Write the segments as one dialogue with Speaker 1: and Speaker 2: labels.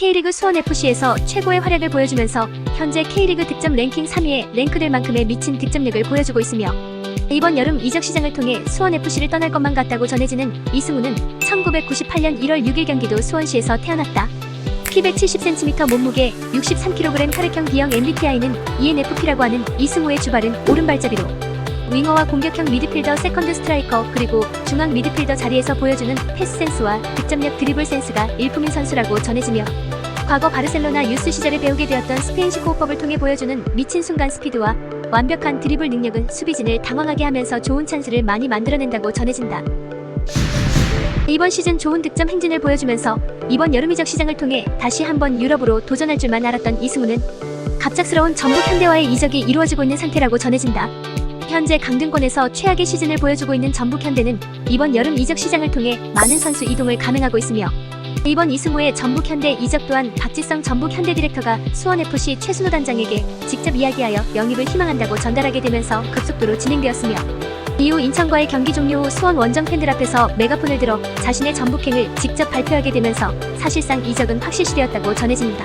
Speaker 1: K리그 수원FC에서 최고의 활약을 보여주면서 현재 K리그 득점 랭킹 3위에 랭크될 만큼의 미친 득점력을 보여주고 있으며 이번 여름 이적 시장을 통해 수원FC를 떠날 것만 같다고 전해지는 이승우는 1998년 1월 6일 경기도 수원시에서 태어났다. 키 170cm 몸무게 63kg 혈액형 B형 MBTI는 ENFP라고 하는 이승우의 주발은 오른발잡이로 윙어와 공격형 미드필더 세컨드 스트라이커 그리고 중앙 미드필더 자리에서 보여주는 패스 센스와 득점력 드리블 센스가 일품인 선수라고 전해지며 과거 바르셀로나 유스 시절에 배우게 되었던 스페인식 호흡법을 통해 보여주는 미친 순간 스피드와 완벽한 드리블 능력은 수비진을 당황하게 하면서 좋은 찬스를 많이 만들어낸다고 전해진다. 이번 시즌 좋은 득점 행진을 보여주면서 이번 여름 이적 시장을 통해 다시 한번 유럽으로 도전할 줄만 알았던 이승우는 갑작스러운 전북 현대와의 이적이 이루어지고 있는 상태라고 전해진다. 현재 강등권에서 최악의 시즌을 보여주고 있는 전북 현대는 이번 여름 이적 시장을 통해 많은 선수 이동을 감행하고 있으며 이번 이승우의 전북 현대 이적 또한 박지성 전북 현대 디렉터가 수원 FC 최순호 단장에게 직접 이야기하여 영입을 희망한다고 전달하게 되면서 급속도로 진행되었으며 이후 인천과의 경기 종료 후 수원 원정 팬들 앞에서 메가폰을 들어 자신의 전북행을 직접 발표하게 되면서 사실상 이적은 확실시되었다고 전해집니다.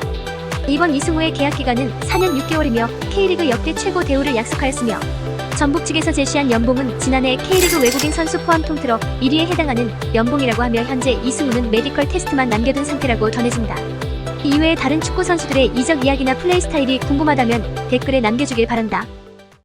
Speaker 1: 이번 이승우의 계약 기간은 4년 6개월이며 K리그 역대 최고 대우를 약속하였으며 전북 측에서 제시한 연봉은 지난해 K리그 외국인 선수 포함 통틀어 1위에 해당하는 연봉이라고 하며 현재 이승우는 메디컬 테스트만 남겨둔 상태라고 전해진다. 이외에 다른 축구 선수들의 이적 이야기나 플레이 스타일이 궁금하다면 댓글에 남겨주길 바란다.